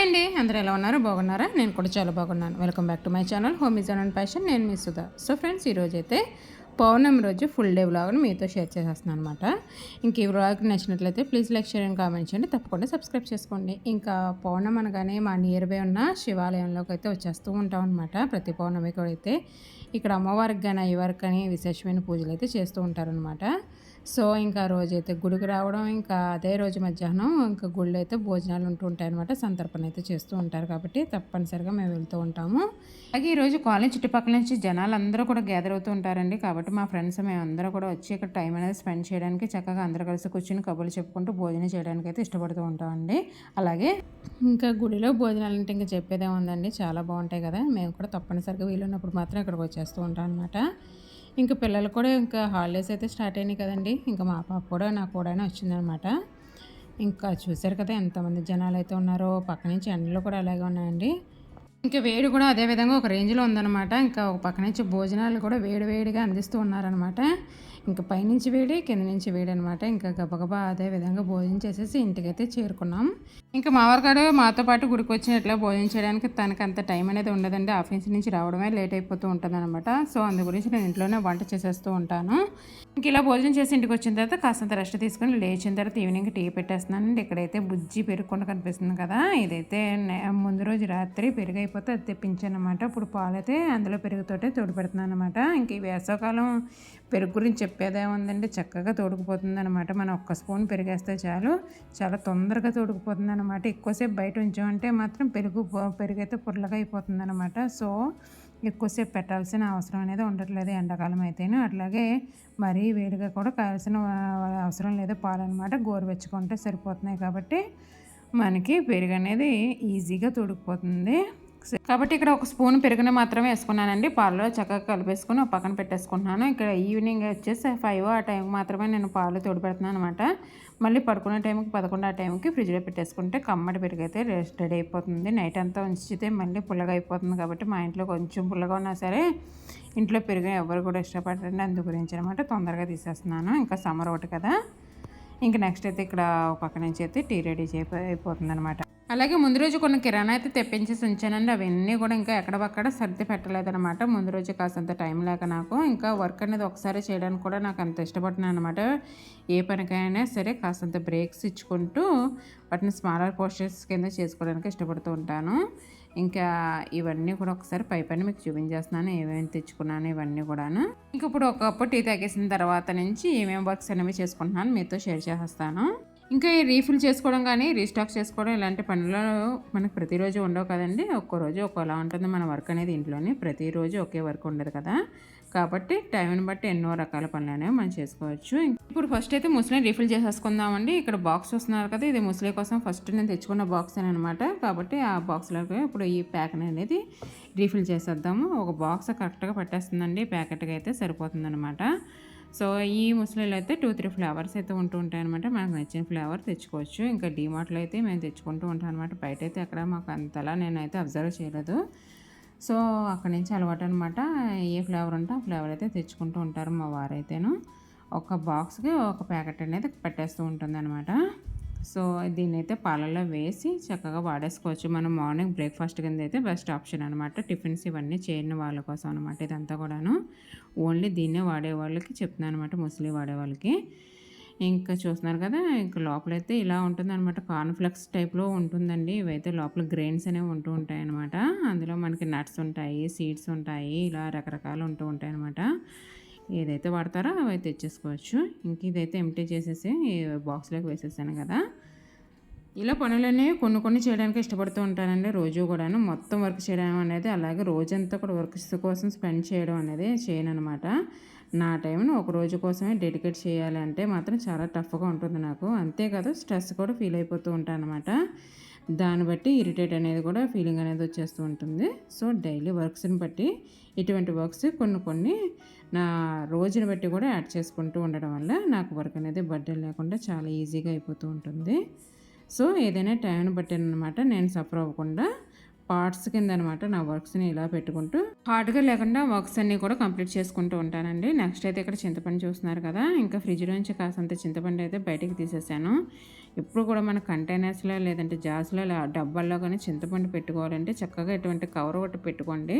Hi అండి. అందరూ ఎలా ఉన్నారు? బాగున్నారా? నేను కూడా చాలా బాగున్నాను. Welcome back to my channel home isn't and passion నేను మీ సుధా. సో ఫ్రెండ్స్ ఈరోజు అయితే పౌర్ణమి రోజు ఫుల్ డే వ్లాగ్ని మీతో షేర్ చేసేస్తున్నాను అనమాట ఇంక ఈ వ్లాగ్ నచ్చినట్లయితే please like share and comment చేయండి. తప్పకుండా సబ్స్క్రైబ్ చేసుకోండి. ఇంకా పౌర్ణమి అనగానే మా నియర్ బై ఉన్న శివాలయంలోకి అయితే వచ్చేస్తూ ఉంటాం అనమాట ప్రతి పౌర్ణమి కూడా అయితే. ఇక్కడ అమ్మవారికి కానీ అయ్యవారికి కానీ విశేషమైన పూజలు అయితే చేస్తూ ఉంటారనమాట సో ఇంకా రోజు అయితే గుడికి రావడం ఇంకా అదే రోజు మధ్యాహ్నం ఇంకా గుళ్ళు అయితే భోజనాలు ఉంటూ ఉంటాయి అనమాట సంతర్పణ అయితే చేస్తూ ఉంటారు కాబట్టి తప్పనిసరిగా మేము వెళ్తూ ఉంటాము. అలాగే ఈరోజు కాలేజ్ చుట్టుపక్కల నుంచి జనాలు అందరూ కూడా గ్యాదర్ అవుతూ ఉంటారండి. కాబట్టి మా ఫ్రెండ్స్ మేము అందరూ కూడా వచ్చి ఇక్కడ టైం అనేది స్పెండ్ చేయడానికి చక్కగా అందరూ కలిసి కూర్చుని కబుర్లు చెప్పుకుంటూ భోజనం చేయడానికి అయితే ఇష్టపడుతూ ఉంటామండి. అలాగే ఇంకా గుడిలో భోజనాలు అంటే ఇంకా చెప్పేదే ఉందండి చాలా బాగుంటాయి కదా. మేము కూడా తప్పనిసరిగా వీలున్నప్పుడు మాత్రం ఇక్కడికి వచ్చేస్తూ ఉంటాం అనమాట ఇంకా పిల్లలు కూడా ఇంకా హాలిడేస్ అయితే స్టార్ట్ అయినాయి కదండి. ఇంకా మా పాప కూడా నాకు కూడా వచ్చిందనమాట. ఇంకా చూశారు కదా ఎంతమంది జనాలు అయితే ఉన్నారో పక్క నుంచి ఎండలు కూడా అలాగే ఉన్నాయండి. ఇంకా వేడి కూడా అదే విధంగా ఒక రేంజ్లో ఉందన్నమాట ఇంకా ఒక పక్క నుంచి భోజనాలు కూడా వేడి వేడిగా అందిస్తూ ఉన్నారనమాట. ఇంకా పైనుంచి వేడి కింద నుంచి వేడి అనమాట ఇంకా గబగబా అదే విధంగా భోజనం చేసేసి ఇంటికైతే చేరుకున్నాం. ఇంకా మావారికాడు మాతో పాటు గుడికి వచ్చిన ఇట్లా భోజనం చేయడానికి తనకు అంత టైం అనేది ఉండదండి. ఆఫీస్ నుంచి రావడమే లేట్ అయిపోతూ ఉంటుంది అనమాట సో అందు గురించి నేను ఇంట్లోనే వంట చేసేస్తూ ఉంటాను. ఇంక ఇలా భోజనం చేసి ఇంటికి వచ్చిన తర్వాత కాస్తంత రెస్ట్ తీసుకొని లేచిన తర్వాత ఈవినింగ్ టీ పెట్టేస్తున్నానండి. ఇక్కడైతే బుజ్జి పెరుగుకుండా కనిపిస్తుంది కదా ఇదైతే ముందు రోజు రాత్రి పెరుగైపోతే అది తెప్పించాను అనమాట ఇప్పుడు పాలైతే అందులో పెరుగుతోటే తోడు పెడుతున్నాను అనమాట ఇంక ఈ వేసవకాలం పెరుగు గురించి చెప్పేదేముందండి? చక్కగా తోడుకుపోతుంది అనమాట మనం ఒక్క స్పూన్ పెరిగేస్తే చాలు. చాలా తొందరగా తోడుకుపోతుంది అనమాట ఎక్కువసేపు బయట ఉంచామంటే మాత్రం పెరుగు పెరుగైతే అయితే అయిపోతుంది అనమాట సో ఎక్కువసేపు పెట్టాల్సిన అవసరం అనేది ఉండట్లేదు ఎండాకాలం అయితేనే. అట్లాగే మరీ వేడిగా కూడా కావాల్సిన అవసరం లేదు పాలు అనమాట గోరువెచ్చుకుంటే సరిపోతున్నాయి కాబట్టి మనకి పెరుగు అనేది ఈజీగా తొడుకుపోతుంది. కాబట్టి ఇక్కడ ఒక స్పూన్ పెరుగున మాత్రమే వేసుకున్నానండి. పాలలో చక్కగా కలిపేసుకుని ఒక పక్కన పెట్టేసుకుంటున్నాను. ఇక్కడ ఈవినింగ్ వచ్చేసి ఫైవ్ ఆ టైంకి మాత్రమే నేను పాలు తోడు పెడుతున్నాను అనమాట మళ్ళీ పడుకునే టైంకి పదకొండు ఆ టైంకి ఫ్రిడ్జ్లో పెట్టేసుకుంటే కమ్మడి పెరుగు అయితే రెడీ అయిపోతుంది. నైట్ అంతా ఉంచితే మళ్ళీ పుల్లగా అయిపోతుంది కాబట్టి మా ఇంట్లో కొంచెం పుల్లగా ఉన్నా సరే ఇంట్లో పెరుగు ఎవరు కూడా ఇష్టపడరండి. అందు గురించి అనమాట తొందరగా తీసేస్తున్నాను. ఇంకా సమ్మర్ ఒకటి కదా. ఇంకా నెక్స్ట్ అయితే ఇక్కడ పక్క నుంచి అయితే టీ రెడీ అయిపోతుంది అనమాట అలాగే ముందు రోజు కొన్ని కిరాణా అయితే తెప్పించేసి ఉంచానండి. అవన్నీ కూడా ఇంకా ఎక్కడబక్కడ సర్ది పెట్టలేదనమాట ముందు రోజు కాసంత టైం లేక నాకు ఇంకా వర్క్ అనేది ఒకసారి చేయడానికి కూడా నాకు అంత ఇష్టపడుతున్నాను అనమాట ఏ పనికైనా సరే కాసంత బ్రేక్స్ ఇచ్చుకుంటూ వాటిని స్మాలర్ పోస్టర్స్ కింద చేసుకోవడానికి ఇష్టపడుతూ ఉంటాను. ఇంకా ఇవన్నీ కూడా ఒకసారి పై పని మీకు చూపించేస్తున్నాను. ఏమేమి తెచ్చుకున్నాను ఇవన్నీ కూడాను. ఇంక ఇప్పుడు ఒక కప్పు టీ తాగేసిన తర్వాత నుంచి ఏమేమి వర్క్స్ అనేవి చేసుకుంటున్నాను మీతో షేర్ చేస్తాను ఇంకా ఈ రీఫిల్ చేసుకోవడం కానీ రీస్టాక్ చేసుకోవడం ఇలాంటి పనులు మనకు ప్రతిరోజు ఉండవు కదండి. ఒక్కరోజు ఒక్కోలా ఉంటుంది మన వర్క్ అనేది ఇంట్లోనే. ప్రతిరోజు ఒకే వర్క్ ఉండదు కదా. కాబట్టి టైంని బట్టి ఎన్నో రకాల పనులు అనేవి మనం చేసుకోవచ్చు. ఇప్పుడు ఫస్ట్ అయితే ముస్లిం రీఫిల్ చేసేసుకుందామండి. ఇక్కడ బాక్స్ వస్తున్నారు కదా ఇది ముస్లిం కోసం ఫస్ట్ నేను తెచ్చుకున్న బాక్స్ అని అనమాట కాబట్టి ఆ బాక్స్లోకి ఇప్పుడు ఈ ప్యాకెట్ అనేది రీఫిల్ చేసేద్దాము. ఒక బాక్స్ కరెక్ట్గా పట్టేస్తుందండి. ప్యాకెట్గా అయితే సరిపోతుందన్నమాట. సో ఈ ముసలిలో అయితే టూ త్రీ ఫ్లేవర్స్ అయితే ఉంటూ ఉంటాయి అనమాట మనకు నచ్చిన ఫ్లేవర్ తెచ్చుకోవచ్చు. ఇంకా డీమార్ట్లో అయితే మేము తెచ్చుకుంటూ ఉంటాం అనమాట బయట అయితే అక్కడ మాకు అంతలా నేనైతే అబ్జర్వ్ చేయలేదు. సో అక్కడి నుంచి అలవాటు అనమాట ఏ ఫ్లేవర్ ఉంటే ఆ ఫ్లేవర్ అయితే తెచ్చుకుంటూ ఉంటారు మా వారైతేను. ఒక బాక్స్కి ఒక ప్యాకెట్ అనేది పెట్టేస్తూ ఉంటుంది అనమాట సో దీన్ని అయితే పాలల్లో వేసి చక్కగా వాడేసుకోవచ్చు. మనం మార్నింగ్ బ్రేక్ఫాస్ట్ కింద అయితే బెస్ట్ ఆప్షన్ అనమాట టిఫిన్స్ ఇవన్నీ చేయని వాళ్ళ కోసం అనమాట ఇదంతా కూడాను. ఓన్లీ దీన్నే వాడే వాళ్ళకి చెప్తున్నాను అనమాట ముస్లిం వాడే వాళ్ళకి. ఇంకా చూస్తున్నారు కదా ఇంకా లోపలైతే ఇలా ఉంటుంది అనమాట కార్న్ఫ్లెక్స్ టైప్లో ఉంటుందండి. ఇవైతే లోపల గ్రెయిన్స్ అనేవి ఉంటూ ఉంటాయి అనమాట అందులో మనకి నట్స్ ఉంటాయి సీడ్స్ ఉంటాయి ఇలా రకరకాలు ఉంటూ ఉంటాయి అనమాట ఏదైతే వాడతారో అవి అయితే తెచ్చేసుకోవచ్చు. ఇంక ఇదైతే ఎంటీ చేసేసి బాక్స్లోకి వేసేసాను కదా. ఇలా పనులనే కొన్ని కొన్ని చేయడానికి ఇష్టపడుతూ ఉంటానండి. రోజు కూడాను మొత్తం వర్క్ చేయడం అనేది అలాగే రోజంతా కూడా వర్క్ కోసం స్పెండ్ చేయడం అనేది చేయను అనమాట నా టైంను ఒక రోజు కోసమే డెడికేట్ చేయాలి అంటే మాత్రం చాలా టఫ్గా ఉంటుంది నాకు. అంతేకాదు స్ట్రెస్ కూడా ఫీల్ అయిపోతూ ఉంటాను అనమాట దాన్ని బట్టి ఇరిటేట్ అనేది కూడా ఫీలింగ్ అనేది వచ్చేస్తూ ఉంటుంది. సో డైలీ వర్క్స్ని బట్టి ఇటువంటి వర్క్స్ కొన్ని కొన్ని నా రోజుని బట్టి కూడా యాడ్ చేసుకుంటూ ఉండడం వల్ల నాకు వర్క్ అనేది బర్డెన్ లేకుండా చాలా ఈజీగా అయిపోతూ ఉంటుంది. సో ఏదైనా టైంని బట్టి అనమాట నేను సఫర్ అవ్వకుండా పార్ట్స్ కింద అనమాట నా వర్క్స్ని ఇలా పెట్టుకుంటూ హార్డ్గా లేకుండా వర్క్స్ అన్నీ కూడా కంప్లీట్ చేసుకుంటూ ఉంటానండి. నెక్స్ట్ అయితే ఇక్కడ చింతపండు చూస్తున్నారు కదా ఇంకా ఫ్రిడ్జ్ నుంచి కాసంత చింతపండు అయితే బయటికి తీసేసాను. ఎప్పుడు కూడా మన కంటైనర్స్లో లేదంటే జాస్లో డబ్బాల్లో కానీ చింతపండు పెట్టుకోవాలంటే చక్కగా ఇటువంటి కవర్ ఒకటి పెట్టుకోండి.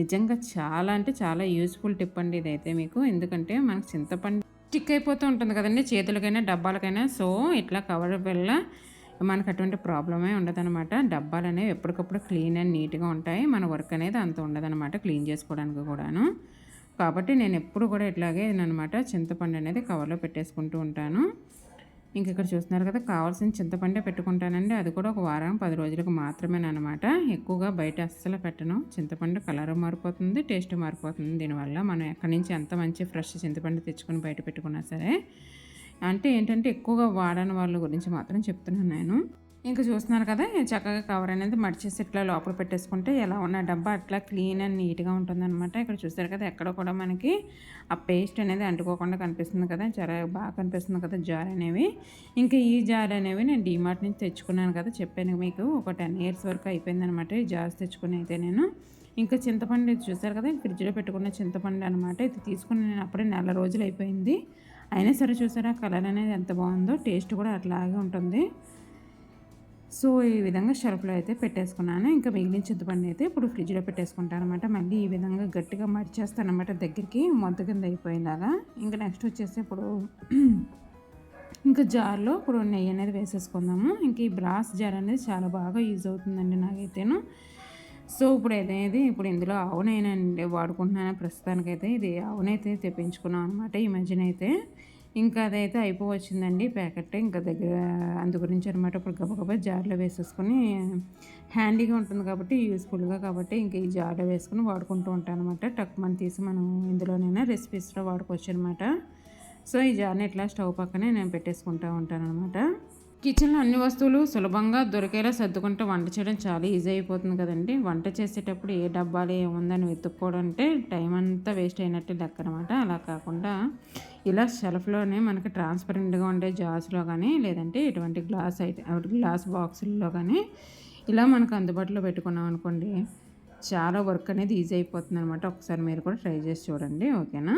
నిజంగా చాలా అంటే చాలా యూస్ఫుల్ టిప్ అండి ఇదైతే మీకు. ఎందుకంటే మనకు చింతపండు స్టిక్ అయిపోతూ ఉంటుంది కదండి చేతులకైనా డబ్బాలకైనా. సో ఇట్లా కవర్ వల్ల మనకు అటువంటి ప్రాబ్లమే ఉండదనమాట డబ్బాలు అనేవి ఎప్పటికప్పుడు క్లీన్ అండ్ నీట్గా ఉంటాయి. మన వర్క్ అనేది అంత ఉండదనమాట క్లీన్ చేసుకోవడానికి కూడాను. కాబట్టి నేను ఎప్పుడు కూడా ఇట్లాగే అనమాట చింతపండు అనేది కవర్లో పెట్టేసుకుంటూ ఉంటాను. ఇంక ఇక్కడ చూస్తున్నారు కదా కావాల్సిన చింతపండే పెట్టుకుంటానండి. అది కూడా ఒక వారం పది రోజులకు మాత్రమే అనమాట ఎక్కువగా బయట అస్సలు పెట్టను. చింతపండు కలర్ మారిపోతుంది టేస్ట్ మారిపోతుంది. దీనివల్ల మనం ఎక్కడి నుంచి ఎంత మంచి ఫ్రెష్ చింతపండు తెచ్చుకొని బయట పెట్టుకున్నా సరే అంటే ఏంటంటే ఎక్కువగా వాడని వాళ్ళ గురించి మాత్రం చెప్తున్నాను నేను. ఇంకా చూస్తున్నారు కదా చక్కగా కవర్ అనేది మడిచేసి ఇట్లా లోపల పెట్టేసుకుంటే ఎలా ఉన్న డబ్బా అట్లా క్లీన్ అండ్ నీట్గా ఉంటుందన్నమాట. ఇక్కడ చూస్తారు కదా ఎక్కడ కూడా మనకి ఆ పేస్ట్ అనేది అంటుకోకుండా కనిపిస్తుంది కదా చాలా బాగా కనిపిస్తుంది కదా జార్ అనేవి. ఇంకా ఈ జార్ అనేవి నేను డీమార్ట్ నుంచి తెచ్చుకున్నాను కదా చెప్పాను మీకు ఒక టెన్ ఇయర్స్ వరకు అయిపోయిందనమాట ఈ జార్స్ తెచ్చుకుని అయితే నేను. ఇంకా చింతపండు ఇది చూసారు కదా ఫ్రిడ్జ్లో పెట్టుకున్న చింతపండు అనమాట ఇది తీసుకుని నేను అప్పుడే నెల రోజులు అయిపోయింది. అయినా సరే చూసారా కలర్ అనేది ఎంత బాగుందో టేస్ట్ కూడా అట్లాగే ఉంటుంది. సో ఈ విధంగా షెల్ఫ్లో అయితే పెట్టేసుకున్నాను. ఇంకా మిగిలిన చింతపండు అయితే ఇప్పుడు ఫ్రిడ్జ్లో పెట్టేసుకుంటాను అనమాట మళ్ళీ ఈ విధంగా గట్టిగా మడిచేస్తాను అనమాట దగ్గరికి. మొద్ద కింద అయిపోయేలాగా ఇంకా నెక్స్ట్ వచ్చేసి ఇప్పుడు ఇంకా జార్లో ఇప్పుడు నెయ్యి అనేది వేసేసుకుందాము. ఇంక ఈ బ్రాస్ జార్ అనేది చాలా బాగా యూజ్ అవుతుందండి నాకైతేను. సో ఇప్పుడు ఏదైతే ఇప్పుడు ఇందులో ఆవునైనండి వాడుకుంటున్నాను ప్రస్తుతానికైతే ఇది ఆవునైతే తెప్పించుకున్నాం అనమాట ఈ మధ్యన అయితే ఇంకా అదైతే అయిపోవచ్చిందండి ప్యాకెట్. ఇంకా దగ్గర అందు గురించి అనమాట ఇప్పుడు గబగబా జార్లో వేసేసుకొని హ్యాండీగా ఉంటుంది కాబట్టి యూస్ఫుల్గా కాబట్టి ఇంకా ఈ జార్లో వేసుకొని వాడుకుంటూ ఉంటాను అనమాట టక్ మనం తీసి మనం ఇందులోనైనా రెసిపీస్లో వాడుకోవచ్చు అనమాట సో ఈ జార్ని ఇట్లా స్టవ్ పక్కనే నేను పెట్టేసుకుంటూ ఉంటాను అనమాట కిచెన్లో అన్ని వస్తువులు సులభంగా దొరికేలా సర్దుకుంటే వంట చేయడం చాలా ఈజీ అయిపోతుంది కదండి. వంట చేసేటప్పుడు ఏ డబ్బాలు ఏముందని వెతుక్కోవడం అంటే టైం అంతా వేస్ట్ అయినట్టు లెక్క అనమాట అలా కాకుండా ఇలా షెల్ఫ్లోనే మనకి ట్రాన్స్పరెంట్గా ఉండే జాస్లో కానీ లేదంటే ఇటువంటి గ్లాస్ ఐటమ్ గ్లాస్ బాక్సుల్లో కానీ ఇలా మనకు అందుబాటులో పెట్టుకున్నాం అనుకోండి చాలా వర్క్ అనేది ఈజీ అయిపోతుంది అనమాట ఒకసారి మీరు కూడా ట్రై చేసి చూడండి. ఓకేనా?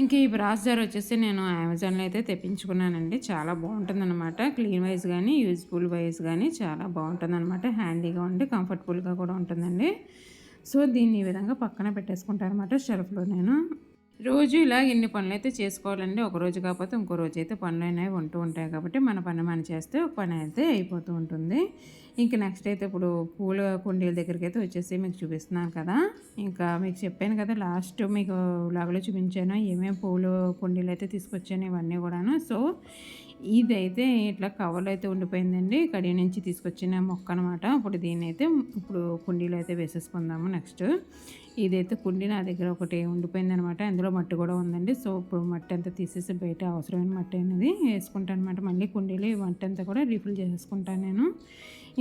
ఇంకా ఈ బ్రాస్ జార్ వచ్చేసి నేను అమెజాన్లో అయితే తెప్పించుకున్నానండి. చాలా బాగుంటుందన్నమాట. క్లీన్ వైజ్ కానీ యూజ్ఫుల్ వైజ్ కానీ చాలా బాగుంటుందన్నమాట. హ్యాండీగా ఉండి కంఫర్టబుల్గా కూడా ఉంటుందండి. సో దీన్ని ఈ విధంగా పక్కన పెట్టేసుకుంటాను అనమాట షెల్ఫ్లో నేను. రోజు ఇలా ఎన్ని పనులు అయితే చేసుకోవాలండి. ఒక రోజు కాకపోతే ఇంకో రోజు అయితే పనులు అనేవి ఉంటూ ఉంటాయి కాబట్టి మన పని మనం చేస్తే ఒక పని అయితే అయిపోతూ ఉంటుంది. ఇంక నెక్స్ట్ అయితే ఇప్పుడు పూల కుండీల దగ్గరికి అయితే వచ్చేసి మీకు చూపిస్తున్నాను కదా. ఇంకా మీకు చెప్పాను కదా లాస్ట్ మీకు లాగలో చూపించాను ఏమేమి పూలు కుండీలు అయితే తీసుకొచ్చాను ఇవన్నీ కూడాను. సో ఇదైతే ఇట్లా కవర్లో అయితే ఉండిపోయిందండి. కడియ నుంచి తీసుకొచ్చిన మొక్క అనమాట ఇప్పుడు దీన్ని అయితే ఇప్పుడు కుండీలో అయితే వేసేసుకుందాము నెక్స్ట్ ఇదైతే కుండీ నా దగ్గర ఒకటి ఉండిపోయింది అనమాట అందులో మట్టి కూడా ఉందండి. సో ఇప్పుడు మట్టి అంతా తీసేసి బయట అవసరమైన మట్టి అనేది వేసుకుంటాను అనమాట మళ్ళీ కుండీలో ఈ మట్టి అంతా కూడా రీఫిల్ చేసుకుంటాను నేను.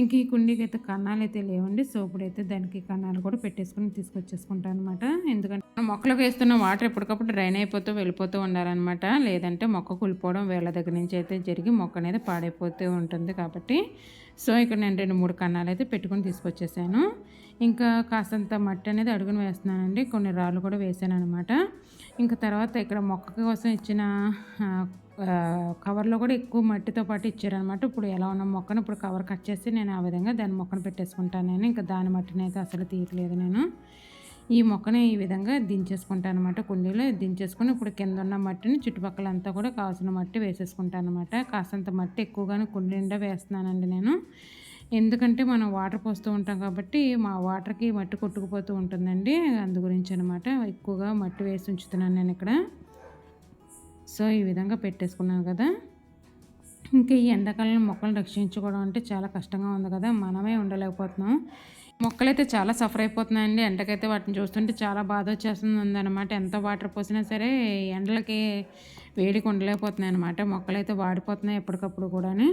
ఇంక ఈ కుండీకి అయితే కన్నాలు అయితే లేవండి. సో ఇప్పుడైతే దానికి కన్నాలు కూడా పెట్టేసుకుని తీసుకొచ్చేసుకుంటాను అనమాట ఎందుకంటే మొక్కలకు వేస్తున్న వాటర్ ఎప్పటికప్పుడు డ్రైన్ అయిపోతూ వెళ్ళిపోతూ ఉండాలన్నమాట. లేదంటే మొక్క కూలిపోవడం వేళ్ళ దగ్గర నుంచి అయితే జరిగి మొక్క అనేది పాడైపోతూ ఉంటుంది కాబట్టి. సో ఇక్కడ నేను రెండు మూడు కన్నాలు అయితే పెట్టుకుని తీసుకొచ్చేసాను. ఇంకా కాసంత మట్టి అనేది అడుగుని వేస్తున్నానండి. కొన్ని రాళ్ళు కూడా వేసాను అనమాట ఇంకా తర్వాత ఇక్కడ మొక్క కోసం ఇచ్చిన కవర్లో కూడా ఎక్కువ మట్టితో పాటు ఇచ్చారనమాట ఇప్పుడు ఎలా ఉన్న మొక్కను ఇప్పుడు కవర్ కట్ చేసి నేను ఆ విధంగా దాని మొక్కను పెట్టేసుకుంటాను నేను ఇంకా దాని మట్టిని అయితే అసలు తీయట్లేదు నేను. ఈ మొక్కని ఈ విధంగా దించేసుకుంటాను అనమాట కుండీలో దించేసుకుని ఇప్పుడు కింద ఉన్న మట్టిని చుట్టుపక్కల అంతా కూడా కావాల్సిన మట్టి వేసేసుకుంటాను అనమాట కాసంత మట్టి ఎక్కువగానే కుండీ నిండా వేస్తున్నానండి నేను. ఎందుకంటే మనం వాటర్ పోస్తూ ఉంటాం కాబట్టి మా వాటర్కి మట్టి కొట్టుకుపోతూ ఉంటుందండి. అందు గురించి అనమాట ఎక్కువగా మట్టి వేసి ఉంచుతున్నాను నేను ఇక్కడ. సో ఈ విధంగా పెట్టేసుకున్నాను కదా. ఇంకా ఈ ఎండాకాలంలో మొక్కలను రక్షించుకోవడం అంటే చాలా కష్టంగా ఉంది కదా. మనమే ఉండలేకపోతున్నాం. మొక్కలైతే చాలా సఫర్ అయిపోతున్నాయండి. ఎండకైతే వాటిని చూస్తుంటే చాలా బాధ వచ్చేస్తుంది అనమాట ఎంత వాటర్ పోసినా సరే ఎండలకి వేడికి ఉండలేకపోతున్నాయి అనమాట మొక్కలైతే వాడిపోతున్నాయి ఎప్పటికప్పుడు కూడానే.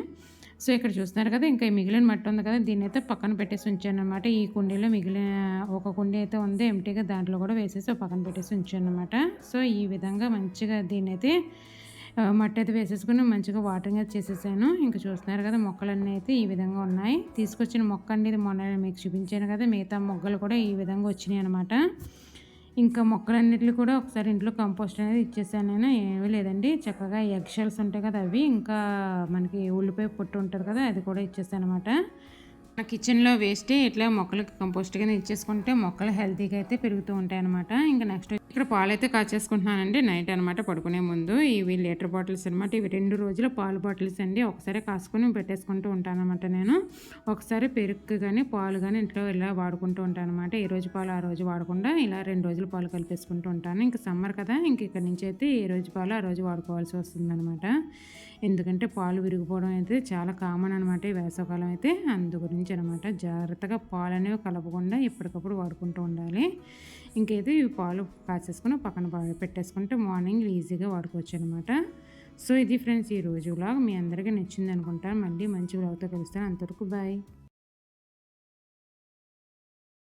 సో ఇక్కడ చూస్తున్నారు కదా ఇంకా మిగిలిన మట్టి ఉంది కదా దీన్ని అయితే పక్కన పెట్టేసి ఉంచాను అనమాట ఈ కుండీలో మిగిలిన ఒక కుండీ అయితే ఉంది. ఎంటీగా దాంట్లో కూడా వేసేసి పక్కన పెట్టేసి ఉంచాను అనమాట సో ఈ విధంగా మంచిగా దీన్ని అయితే మట్టి అయితే వేసేసుకుని మంచిగా వాటరింగ్ అయితే చేసేసాను. ఇంకా చూస్తున్నారు కదా మొక్కలన్నీ అయితే ఈ విధంగా ఉన్నాయి. తీసుకొచ్చిన మొక్క అండి ఇది మొన్న మీకు చూపించాను కదా మిగతా మొగ్గలు కూడా ఈ విధంగా వచ్చినాయి అనమాట ఇంకా మొక్కలన్నిటిని కూడా ఒకసారి ఇంట్లో కంపోస్ట్ అనేది ఇచ్చేసాను నేను. ఏమీ లేదండి చక్కగా ఎగ్ షెల్స్ ఉంటాయి కదా అవి. ఇంకా మనకి ఉల్లిపాయ పొట్టు ఉంటుంది కదా అది కూడా ఇచ్చేసాను అనమాట కిచెన్లో వేస్టే ఇట్లా మొక్కలకి కంపోస్ట్ కింద ఇచ్చేసుకుంటే మొక్కలు హెల్తీగా అయితే పెరుగుతూ ఉంటాయి అనమాట ఇంకా నెక్స్ట్ ఇక్కడ పాలు అయితే కాచేసుకుంటున్నానండి. నైట్ అనమాట పడుకునే ముందు. ఇవి లీటర్ బాటిల్స్ అనమాట ఇవి రెండు రోజుల పాలు బాటిల్స్ అండి. ఒకసారి కాసుకొని పెట్టేసుకుంటూ ఉంటాను అనమాట నేను. ఒకసారి పెరుగు కానీ పాలు కానీ ఇంట్లో ఇలా వాడుకుంటూ ఉంటాను అనమాట ఈ రోజు పాలు ఆ రోజు వాడకుండా ఇలా రెండు రోజులు పాలు కలిపేసుకుంటూ ఉంటాను. ఇంకా సమ్మర్ కదా ఇంక ఇక్కడ నుంచి అయితే ఏ రోజు పాలు ఆ రోజు వాడుకోవాల్సి వస్తుందన్నమాట. ఎందుకంటే పాలు విరిగిపోవడం అయితే చాలా కామన్ అనమాట ఈ వేసవకాలం అయితే. అందు గురించి అనమాట జాగ్రత్తగా పాలు అనేవి కలపకుండా ఎప్పటికప్పుడు వాడుకుంటూ ఉండాలి. ఇంకైతే ఈ పాలు కాసేసుకుని పక్కన పెట్టేసుకుంటే మార్నింగ్ ఈజీగా వాడుకోవచ్చు అనమాట సో ఇది ఫ్రెండ్స్ ఈ రోజు వ్లాగ్. మీ అందరికీ నచ్చింది అనుకుంటాను మళ్ళీ మంచి వ్లాగ్తో కలుస్తాను. అంతవరకు బాయ్.